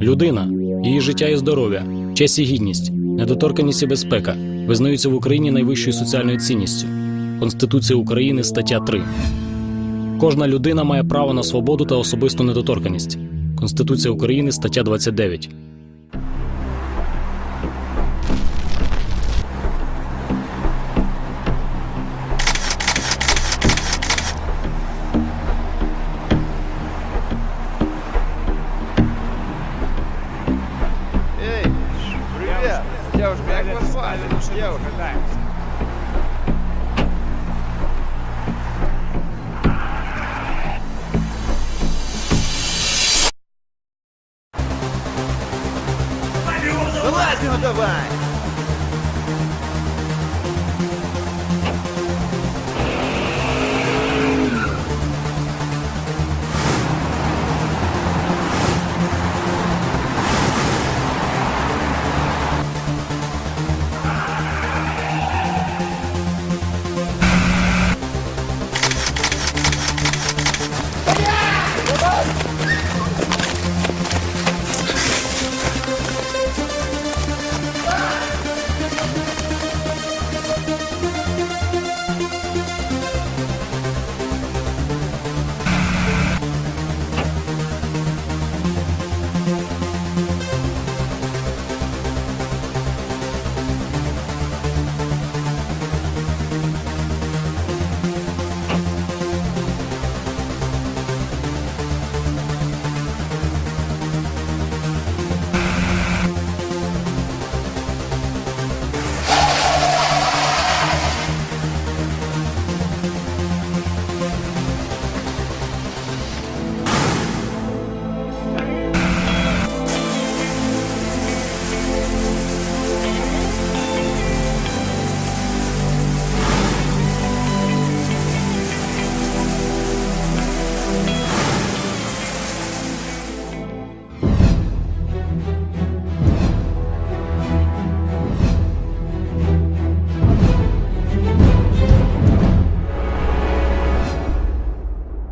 Людина, її життя і здоров'я, честь і гідність, недоторканність і безпека визнаються в Україні найвищою соціальною цінністю. Конституція України, стаття 3. Кожна людина має право на свободу та особисту недоторканність. Конституція України, стаття 29. Давай!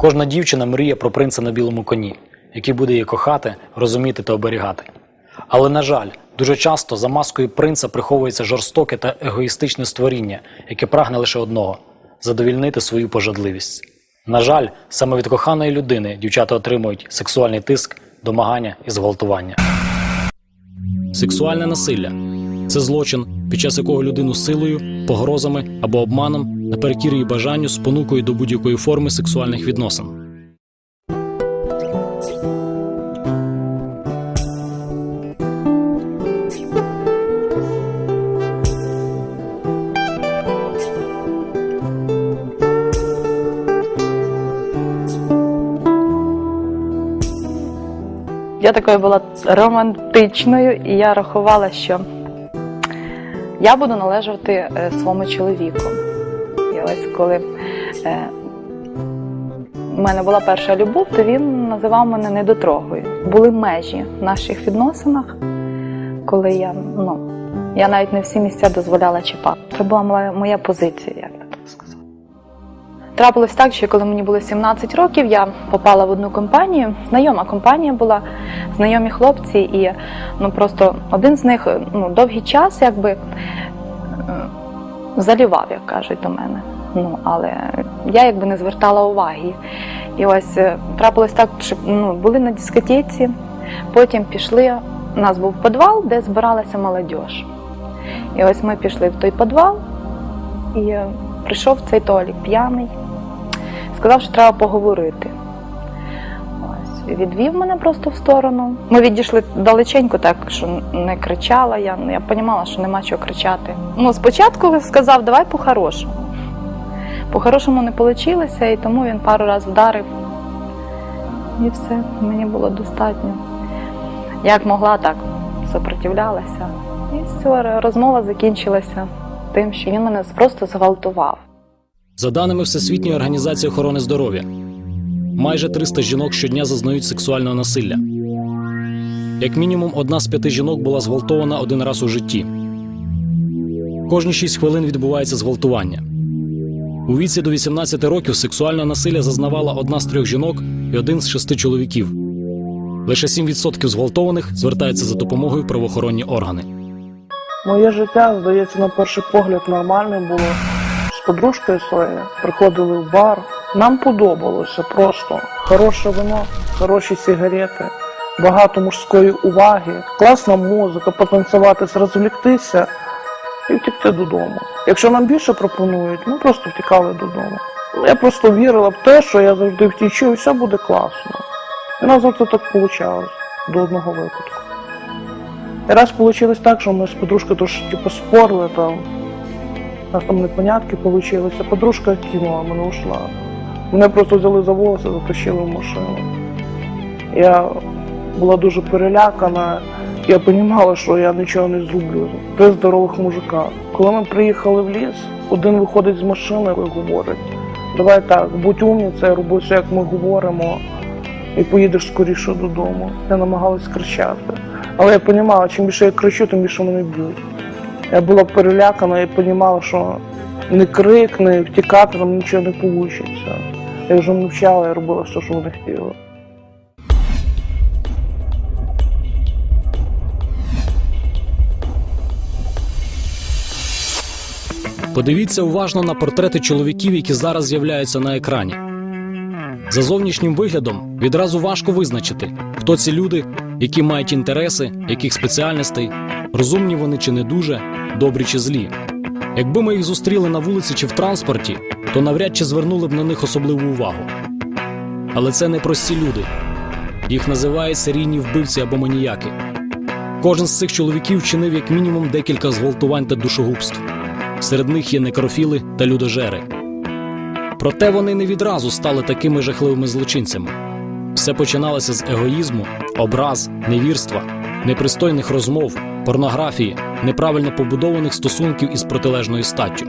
Кожна дівчина мріє про принца на білому коні, який буде її кохати, розуміти та оберігати. Але, на жаль, дуже часто за маскою принца приховується жорстоке та егоїстичне створіння, яке прагне лише одного задовільнити свою пожадливість. На жаль, саме від коханої людини дівчата отримують сексуальний тиск, домагання і зґвалтування. Сексуальне насилля це злочин, під час якого людину силою, погрозами або обманом наперекір її бажанню спонукують до будь-якої форми сексуальних відносин. Я такою була романтичною, і я рахувала, що я буду належати е, своєму чоловіку. І коли е, в мене була перша любов, то він називав мене недотрогою. Були межі в наших відносинах, коли я, ну, я навіть не всі місця дозволяла чіпати. Це була моя, моя позиція, як би так сказати. Трапилось так, що коли мені було 17 років, я попала в одну компанію. Знайома компанія була, знайомі хлопці, і ну просто один з них ну, довгий час якби е, залівав, як кажуть до мене. Ну, але я якби не звертала уваги. І ось е, трапилось так, що ну, були на дискотеці, потім пішли. У нас був підвал, де збиралася молодь. І ось ми пішли в той підвал, і е, прийшов цей Толік п'яний, сказав, що треба поговорити. Відвів мене просто в сторону. Ми відійшли далеченько, так що не кричала. Я, я розуміла, що нема чого кричати. Ну, спочатку сказав, давай по-хорошому. По-хорошому не вийшло, і тому він пару разів вдарив. І все, мені було достатньо. Як могла, так сопротивлялася. І все, розмова закінчилася тим, що він мене просто зґвалтував. За даними Всесвітньої організації охорони здоров'я, майже 300 жінок щодня зазнають сексуального насилля. Як мінімум, одна з п'яти жінок була зґвалтована один раз у житті. Кожні 6 хвилин відбувається зґвалтування. У віці до 18 років сексуального насилля зазнавала одна з трьох жінок і один з шести чоловіків. Лише 7% зґвалтованих звертаються за допомогою правоохоронні органи. Моє життя, здається, на перший погляд нормальне було. З подружкою своєю приходили в бар. Нам подобалося просто хороше вино, хороші сигарети, багато мужської уваги, класна музика, потанцювати, розвліктися і втекти додому. Якщо нам більше пропонують, ми просто втікали додому. Я просто вірила в те, що я завжди втічу і все буде класно. І нас завжди так вийшло до одного випадку. І раз вийшло так, що ми з подружкою трошки поспорили, там, у нас там непонятки вийшли, подружка кинула, мене ушла. Мене просто взяли за волоси, затащили в машину. Я була дуже перелякана, я розуміла, що я нічого не зроблю. Три здорових мужика. Коли ми приїхали в ліс, один виходить з машини і говорить, давай так, будь умницею, роби все, як ми говоримо, і поїдеш скоріше додому. Я намагалась кричати. Але я розуміла, чим більше я кричу, тим більше мене б'ють. Я була перелякана і розуміла, що не крик, не втікати там нічого не вийде. Я вже мовчала, я робила все, що вони хотіли. Подивіться уважно на портрети чоловіків, які зараз з'являються на екрані. За зовнішнім виглядом відразу важко визначити, хто ці люди, які мають інтереси, яких спеціальностей, розумні вони чи не дуже, добрі чи злі. Якби ми їх зустріли на вулиці чи в транспорті, то навряд чи звернули б на них особливу увагу. Але це не прості люди. Їх називають серійні вбивці або маніяки. Кожен з цих чоловіків вчинив як мінімум декілька зґвалтувань та душогубств. Серед них є некрофіли та людожери. Проте вони не відразу стали такими жахливими злочинцями. Все починалося з егоїзму, образ, невірства, непристойних розмов, порнографії, неправильно побудованих стосунків із протилежною статтю.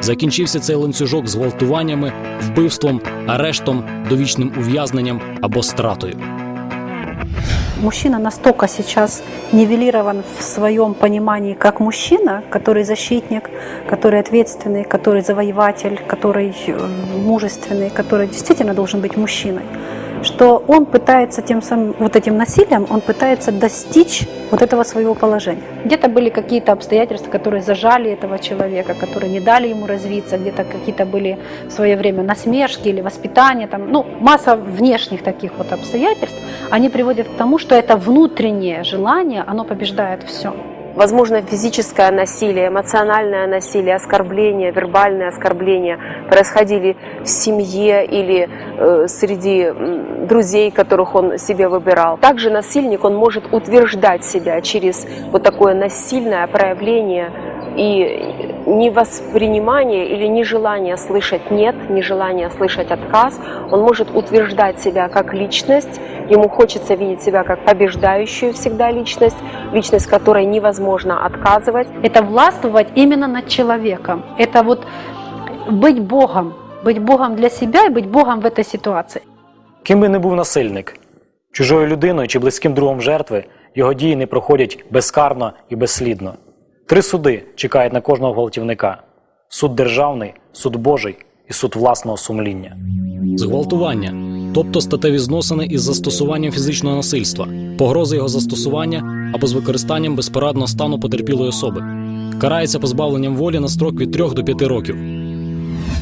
Закінчився цей ланцюжок зґвалтуваннями, вбивством, арештом, довічним ув'язненням або стратою. Мужчина настолько сейчас нивелирован в своем понимании как мужчина, который защитник, который ответственный, который завоеватель, который э, мужественный, который действительно должен быть мужчиной, что он пытается тем самым, вот этим насилием, он пытается достичь вот этого своего положения. Где-то были какие-то обстоятельства, которые зажали этого человека, которые не дали ему развиться, где-то какие-то были в свое время насмешки или воспитание, там, ну, масса внешних таких вот обстоятельств, они приводят к тому, что это внутреннее желание, оно побеждает все. Возможно, физическое насилие, эмоциональное насилие, оскорбление, вербальное оскорбление происходили в семье или э, среди м, друзей, которых он себе выбирал. Также насильник, он может утверждать себя через вот такое насильное проявление и невоспринимание или нежелание слышать «нет», нежелание слышать «отказ». Он может утверждать себя как личность, ему хочется видеть себя как побеждающую всегда личность, личность, которой невозможно отказывать. Это властвовать именно над человеком. Это вот быть Богом, быть Богом для себя и быть Богом в этой ситуации. Ким би не був насильник, чужою людиною чи близьким другом жертви, його дії не проходять безкарно і безслідно. Три суди чекають на кожного гвалтівника: суд державний, суд Божий і суд власного сумління. Зґвалтування, тобто статеві зносини із застосуванням фізичного насильства, погрози його застосування або з використанням безпорадного стану потерпілої особи, карається позбавленням волі на строк від 3 до 5 років.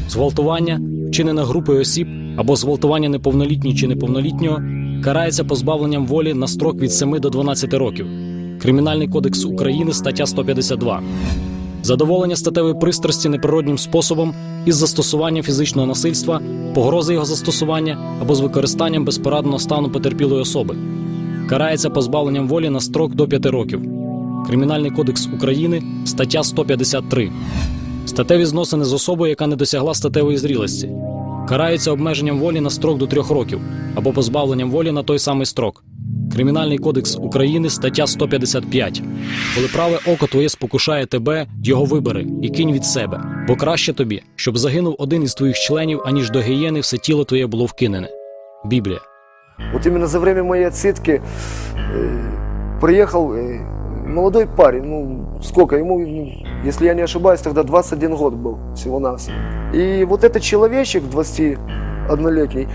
Зґвалтування, вчинене групою осіб або зґвалтування неповнолітньої чи неповнолітнього, карається позбавленням волі на строк від 7 до 12 років. Кримінальний кодекс України, стаття 152. Задоволення статевої пристрасті неприроднім способом із застосуванням фізичного насильства, погрози його застосування або з використанням безпорадного стану потерпілої особи. Карається позбавленням волі на строк до 5 років. Кримінальний кодекс України, стаття 153. Статеві зносини з особою, яка не досягла статевої зрілості. Караються обмеженням волі на строк до 3 років або позбавленням волі на той самий строк. Кримінальний кодекс України, стаття 155. Коли праве око твоє спокушає тебе, його вибери і кинь від себе, бо краще тобі, щоб загинув один із твоїх членів, аніж до гієни все тіло твоє було вкинене. Біблія. Вот именно за время моей отсидки э, приехал э, молодой парень, ну сколько ему, ну, если я не ошибаюсь, тогда 21 год был всего-навсего. И вот этот человечек 21-летний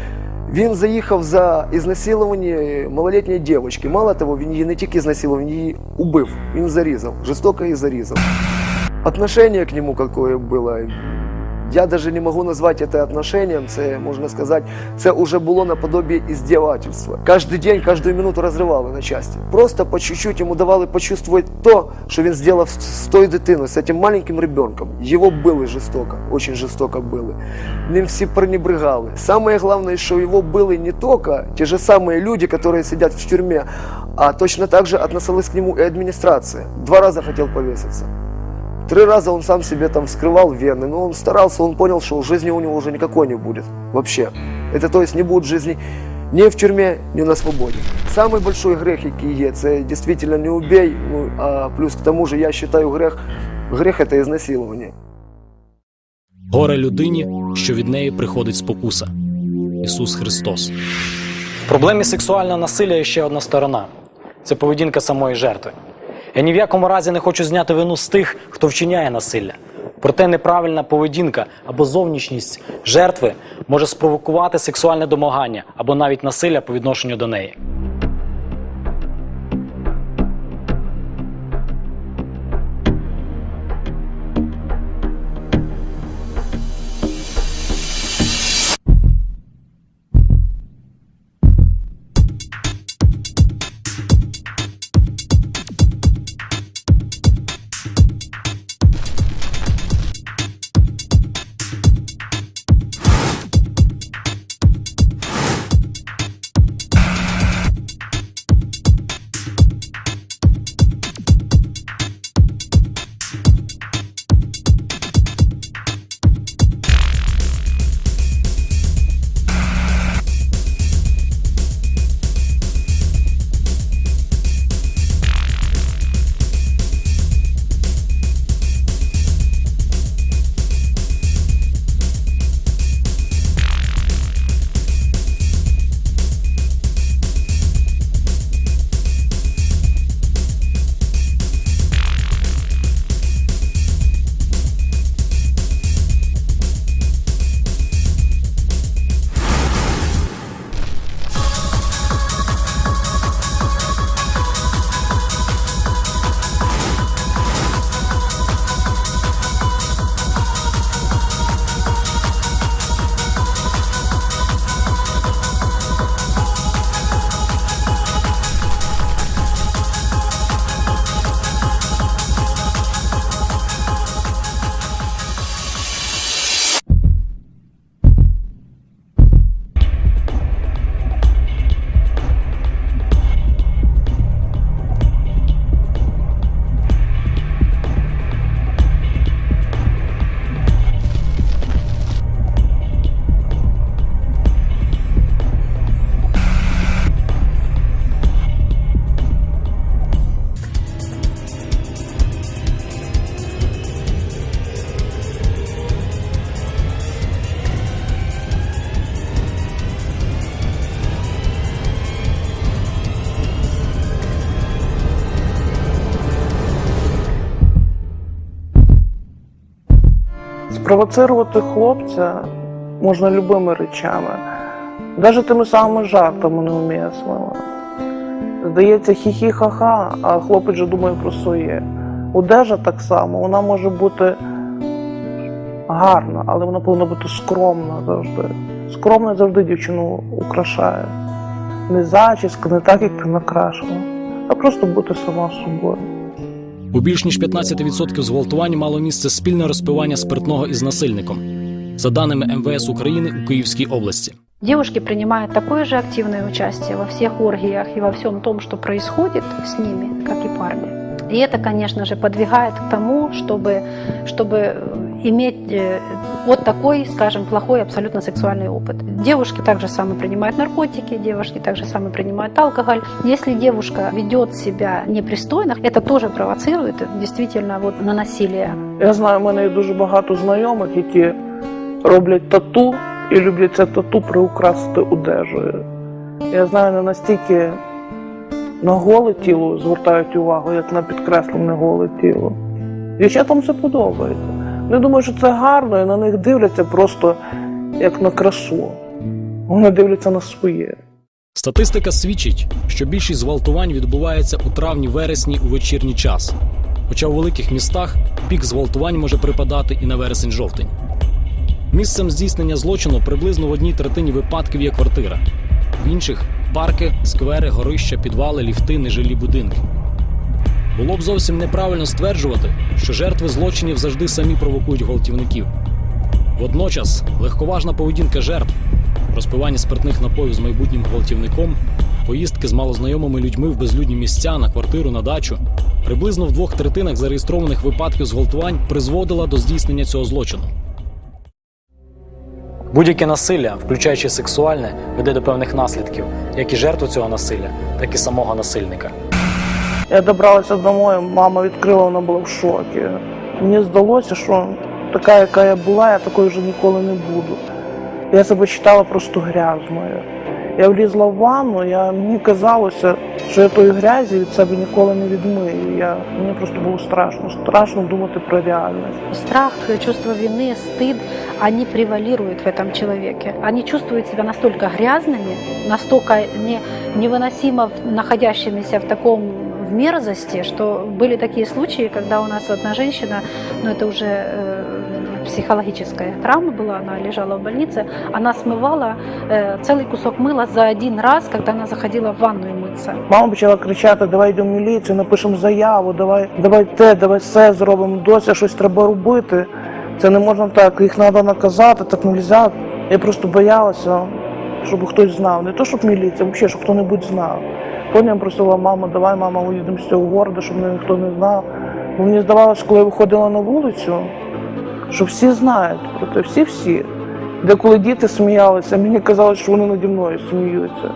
Він заїхав за ізнасилування малолітньої дівчинки. Мало того, він її не тільки знасилував, він її убив. Він зарізав, жорстоко її зарізав. Отношение к нему какое было, я даже не могу назвать это отношением, це, можна сказати, це уже було наподобие издевательства. Каждый день, каждую минуту разрывало на части. Просто по чуть-чуть йому давали почувствовать то, що він зробив з з тою дитиною, з цим маленьким ребенком. Його били жорстоко, очень жорстоко били. Ним всі пренебрегали. Самое главное, що його били не только те же самые люди, которые сидят в тюрьме, а точно так же относилась к нему и администрация. Два раза хотел повеситься. Три раза он сам себе там вскрывал вены, но он старался, он понял, что жизни у него уже никакой не будет вообще. Это то есть не будет жизни ни в тюрьме, ни на свободе. Самый большой грех, який є, це действительно не убей, ну, а плюс к тому же я считаю грех, грех это изнасилование. Горе людині, що від неї приходить спокуса. Ісус Христос. В проблемі сексуального насилля є ще одна сторона це поведінка самої жертви. Я ні в якому разі не хочу зняти вину з тих, хто вчиняє насилля. Проте неправильна поведінка або зовнішність жертви може спровокувати сексуальне домагання або навіть насилля по відношенню до неї. Спровоцирувати хлопця можна любими речами, навіть тими самими жартами неумісними. Здається, хі-хі-ха-ха, а хлопець же думає про своє. Одежа так само, вона може бути гарна, але вона повинна бути скромна завжди. Скромна завжди дівчину украшає. Не зачіска, не так, як ти накрашена, а просто бути сама собою. У більш ніж 15% зґвалтувань мало місце спільне розпивання спиртного із насильником. За даними МВС України у Київській області. Девушки принимают такое же активное участие во всех оргиях и во всем том, что происходит с ними, как и парни. И это, конечно же, подвигает к тому, чтобы, чтобы э, иметь э, вот такой, скажем, плохой абсолютно сексуальный опыт. Девушки также самое принимают наркотики, девушки также самое принимают алкоголь. Если девушка ведет себя непристойно, это тоже провоцирует действительно вот на насилие. Я знаю, в мене є дуже багато знайомих, які роблять тату і люблять це тату приукрасити одежею. Я знаю, не настільки на голе тіло звертають увагу, як на підкреслене голе тіло. Дівчатам це подобається. Не думаю, що це гарно, і на них дивляться просто як на красу. Вони дивляться на своє. Статистика свідчить, що більшість зґвалтувань відбувається у травні-вересні у вечірній час. Хоча у великих містах пік зґвалтувань може припадати і на вересень-жовтень. Місцем здійснення злочину приблизно в одній третині випадків є квартира, в інших парки, сквери, горища, підвали, ліфти, нежилі будинки. Було б зовсім неправильно стверджувати, що жертви злочинів завжди самі провокують гвалтівників. Водночас легковажна поведінка жертв, розпивання спиртних напоїв з майбутнім гвалтівником, поїздки з малознайомими людьми в безлюдні місця на квартиру на дачу приблизно в двох третинах зареєстрованих випадків зґвалтувань призводила до здійснення цього злочину. Будь-яке насилля, включаючи сексуальне, веде до певних наслідків, як і жертву цього насилля, так і самого насильника. Я добралася домой, мама відкрила, вона була в шокі. Мені здалося, що така, яка я була, я такою вже ніколи не буду. Я себе читала просто грязною. Я влізла в ванну, я, мені казалося, що я тої грязі від себе ніколи не відмию. Я, мені просто було страшно, страшно думати про реальність. Страх, чувство вины, стыд, они превалируют в этом человеке. Они чувствуют себя настолько грязными, настолько не, невыносимо в- находящимися в таком в мерзости, что были такие случаи, когда у нас одна женщина, ну это уже э, психологическая травма была, она лежала в больнице, она смывала э, целый кусок мыла за один раз, когда она заходила в ванную мыться. Мама почала кричати: давай йдемо в міліцію, напишемо заяву, давай, давай те, давай все зробимо. Дося щось треба робити. Це не можна так, їх треба наказати, так не можна. Я просто боялася, щоб хтось знав. Не то, щоб міліція, взагалі, щоб хто-небудь знав. Потім просила маму, давай, мама, уїдемо з цього города, щоб мене ніхто не знав. Бо мені здавалося, коли я виходила на вулицю, що всі знають про те, всі-всі. Де коли діти сміялися, мені казалось, що вони наді мною сміються.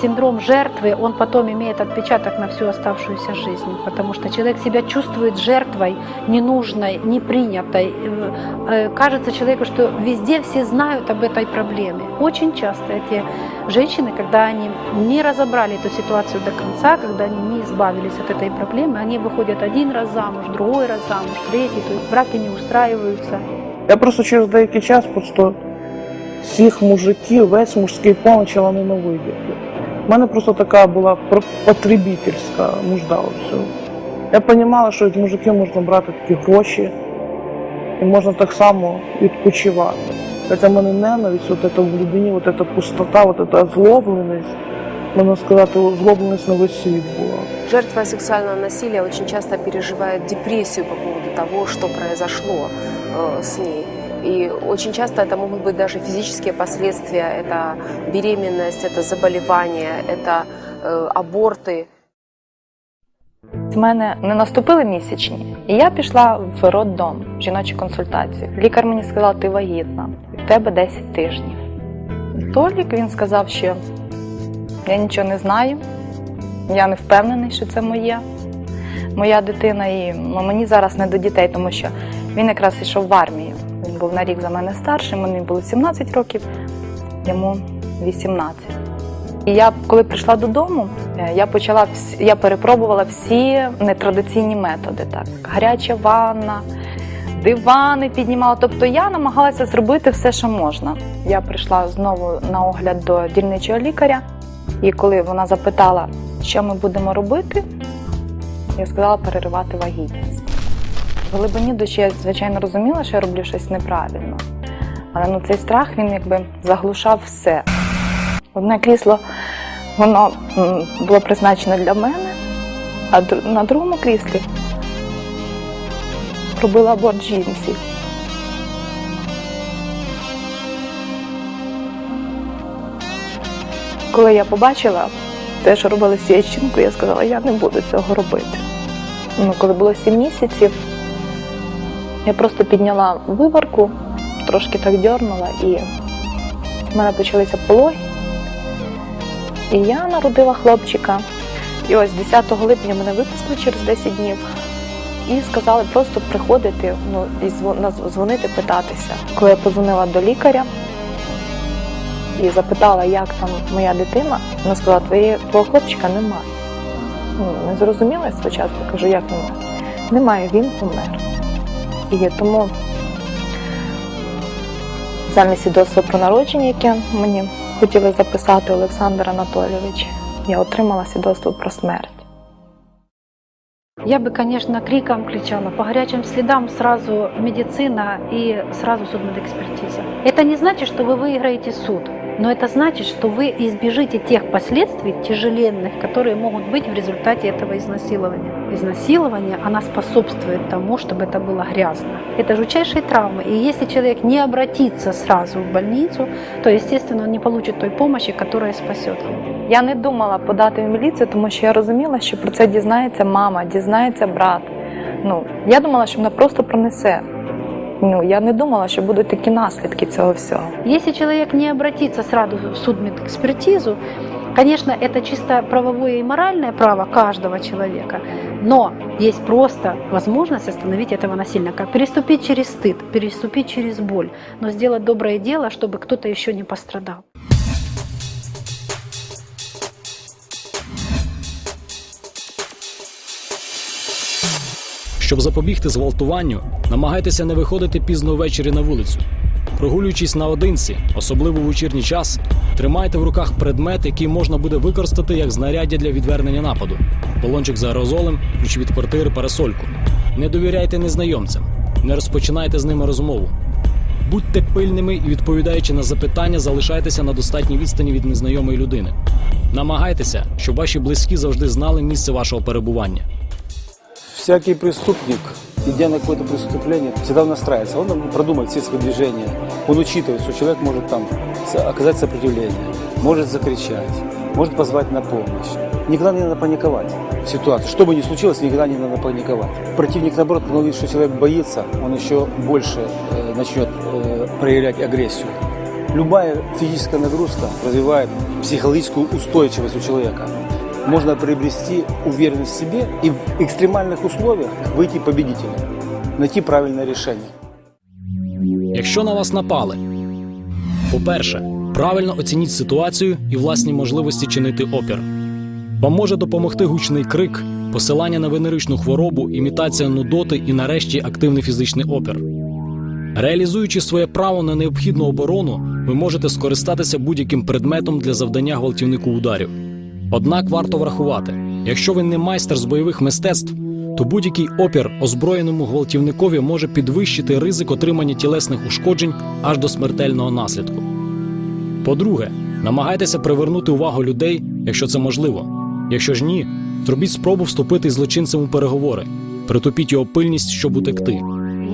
Синдром жертвы, он потом имеет отпечаток на всю оставшуюся жизнь, потому что человек себя чувствует жертвой, ненужной, непринятой. Э, э, Кажется человеку, что везде все знают об этой проблеме. Очень часто эти женщины, когда они не разобрали эту ситуацию до конца, когда они не избавились от этой проблемы, они выходят один раз замуж, другой раз замуж, третий, то есть браки не устраиваются. Я просто через деякий час просто всіх мужиків, весь мужський пол почала ненавидіти. У мене просто така була потребительська нужда у всьому. Я розуміла, що від мужиків можна брати такі гроші і можна так само відпочивати. Хоча в мене ненависть, от в глибині, от ця пустота, от ця озлобленість, можна сказати, озлобленість на весь світ була. Жертва сексуального насилия очень часто переживает депрессию по поводу того, что произошло э, с ней. И очень часто это могут быть даже физические последствия. Это беременность, это заболевания, это э, аборты. В мене не наступили місячні, і я пішла в роддом, в жіночі консультації. Лікар мені сказав, ти вагітна, і в тебе 10 тижнів. Толік він сказав, що я нічого не знаю, я не впевнений, що це моє, моя дитина, і ну, мені зараз не до дітей, тому що він якраз йшов в армію. Був на рік за мене старший, мені було 17 років, йому 18. І я, коли прийшла додому, е, я почала я перепробувала всі нетрадиційні методи. Так, гаряча ванна, дивани піднімала. Тобто я намагалася зробити все, що можна. Я прийшла знову на огляд до дільничого лікаря, і коли вона запитала, що ми будемо робити, я сказала переривати вагітність. В глибині душі я, звичайно, розуміла, що я роблю щось неправильно. Але ну, цей страх він якби заглушав все. Одне крісло воно було призначене для мене, а на другому кріслі робила аборт жінці. Коли я побачила те, що робили з я сказала, я не буду цього робити. Ну, коли було сім місяців, я просто підняла виварку, трошки так дьорнула, і в мене почалися пологи. І я народила хлопчика. І ось 10 липня мене випустили через 10 днів. І сказали просто приходити, ну і дзвонити, питатися. Коли я позвонила до лікаря і запитала, як там моя дитина, вона сказала, твого хлопчика немає. Ну, не зрозуміла спочатку, кажу, як немає? Немає, він помер. І тому замість свідоцтва про народження, яке мені хотіли записати Олександр Анатолійович. Я отримала свідоцтво про смерть. Я бы, конечно, криком кричала. По горячим следам сразу медицина и сразу судмедэкспертиза. Это не значит, что вы выиграете суд, но это значит, что вы избежите тех последствий тяжеленных, которые могут быть в результате этого изнасилования. Изнасилование, она способствует тому, чтобы это было грязно. Это жутчайшие травмы. И если человек не обратится сразу в больницу, то, естественно, он не получит той помощи, которая спасет его. Я не думала подати в міліцію, тому що я розуміла, що про це дізнається мама, дізнається брат. Ну, я думала, що мене просто пронесе. Ну, я не думала, що будуть такі наслідки цього всього. Если человек не обратится сразу в судмедэкспертизу, конечно, это чисто правовое и моральное право каждого человека, но есть просто возможность остановить этого насильника, переступить через стыд, переступить через боль, но сделать доброе дело, чтобы кто-то еще не пострадал. Щоб запобігти зґвалтуванню, намагайтеся не виходити пізно ввечері на вулицю. Прогулюючись наодинці, особливо в вечірній час, тримайте в руках предмет, який можна буде використати як знаряддя для відвернення нападу: балончик з аерозолем, ключ від квартири, парасольку. Не довіряйте незнайомцям, не розпочинайте з ними розмову. Будьте пильними і відповідаючи на запитання, залишайтеся на достатній відстані від незнайомої людини. Намагайтеся, щоб ваші близькі завжди знали місце вашого перебування. Всякий преступник, идя на какое-то преступление, всегда настраивается. Он продумает все свои движения. Он учитывает, что человек может там оказать сопротивление, может закричать, может позвать на помощь. Никогда не надо паниковать в ситуации. Что бы ни случилось, никогда не надо паниковать. Противник, наоборот, когда увидит, что человек боится, он еще больше э, начнет э, проявлять агрессию. Любая физическая нагрузка развивает психологическую устойчивость у человека. Можно приобрести уверенность в себе и в экстремальных условиях выйти победителем, найти правильное решение. Якщо на вас напали, по-перше, правильно оцініть ситуацію і власні можливості чинити опір. Вам може допомогти гучний крик, посилання на венеричну хворобу, імітація нудоти і, нарешті, активний фізичний опір. Реалізуючи своє право на необхідну оборону, ви можете скористатися будь-яким предметом для завдання гвалтівнику ударів. Однак варто врахувати, якщо ви не майстер з бойових мистецтв, то будь-який опір озброєному гвалтівникові може підвищити ризик отримання тілесних ушкоджень аж до смертельного наслідку. По-друге, намагайтеся привернути увагу людей, якщо це можливо. Якщо ж ні, зробіть спробу вступити з злочинцем у переговори, притупіть його пильність, щоб утекти.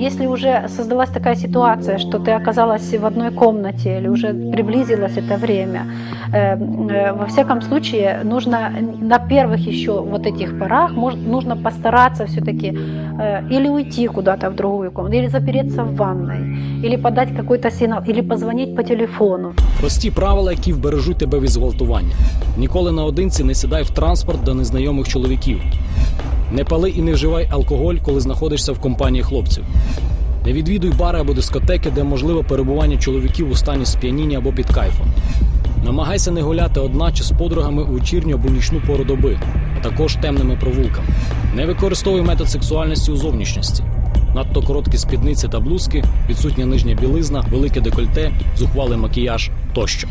Если уже создалась такая ситуация, что ты оказалась в одной комнате или уже приблизилось это время, э, э, во всяком случае нужно на первых еще вот этих порах мож- нужно постараться все-таки э, или уйти куда-то в другую комнату, или запереться в ванной, или подать какой-то сигнал, или позвонить по телефону. Прості правила, які вбережуть тебе від зґвалтування. Ніколи наодинці не сідай в транспорт до незнайомих чоловіків. Не пали і не вживай алкоголь, коли знаходишся в компанії хлопців. Не відвідуй бари або дискотеки, де можливе перебування чоловіків у стані сп'яніння або під кайфом. Намагайся не гуляти одна чи з подругами у вечірню або нічну пору доби, а також темними провулками. Не використовуй метод сексуальності у зовнішності Надто короткі спідниці та блузки, відсутня нижня білизна, велике декольте, зухвалий макіяж тощо.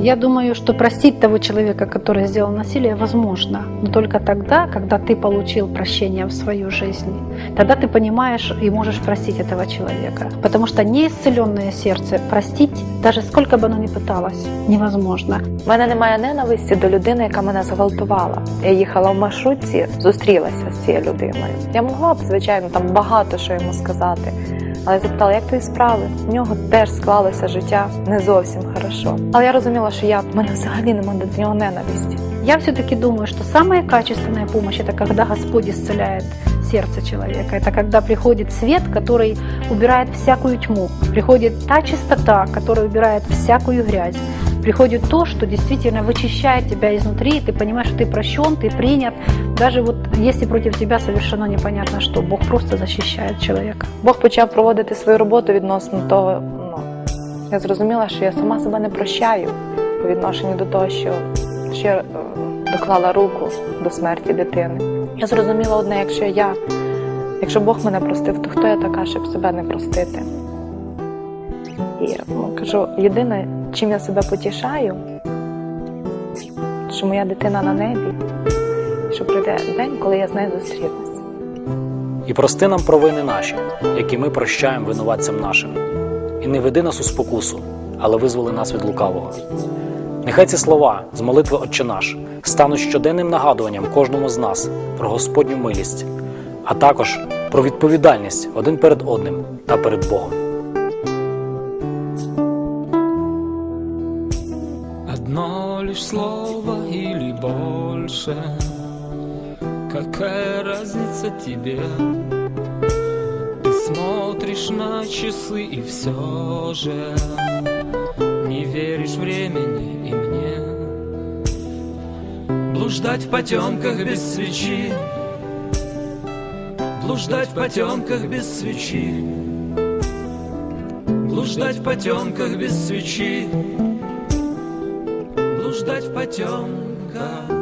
Я думаю, что простить того человека, который сделал насилие, возможно, но только тогда, когда ты получил прощение в свою жизнь. Тогда ты понимаешь и можешь простить этого человека. Потому что неисцеленное сердце простить, даже сколько бы оно ни пыталось, невозможно. У мене немає ненависті до людини, яка мене зґвалтувала. Я їхала в маршрутці, зустрілася з цією людиною. Я могла б, звичайно, там багато що йому сказати. Але я запитала, як твої справи? У нього теж склалося життя не зовсім хорошо. Але я розуміла, що я в мене взагалі немає до нього ненависті. Я все-таки думаю, что самая качественная помощь это когда Господь исцеляет сердце человека. Это когда приходит свет, который убирает всякую тьму. Приходит та чистота, которая убирает всякую грязь. Приходит то, что действительно вычищает тебя изнутри, и ты понимаешь, что ты прощен, ты принят. Даже вот если против тебя совершено непонятно что, Бог просто защищает человека. Бог почав проводити свою роботу відносно того. Ну, я зрозуміла, що я сама себе не прощаю по відношенню до того, що ще е, доклала руку до смерті дитини. Я зрозуміла одне, якщо я, якщо Бог мене простив, то хто я така, щоб себе не простити? І ну, кажу, єдине, чим я себе потішаю, що моя дитина на небі, що прийде день, коли я з нею зустрінусь. І прости нам провини наші, які ми прощаємо винуватцям нашим. І не веди нас у спокусу, але визволи нас від лукавого. Нехай ці слова з молитви Отче наш стануть щоденним нагадуванням кожному з нас про Господню милість, а також про відповідальність один перед одним та перед Богом. Слово или больше? Какая разница тебе? Ты смотришь на часы и все же Не веришь времени и мне. Блуждать в потемках без свечи. Блуждать в потемках без свечи. Блуждать в потемках без свечи блуждать в потемках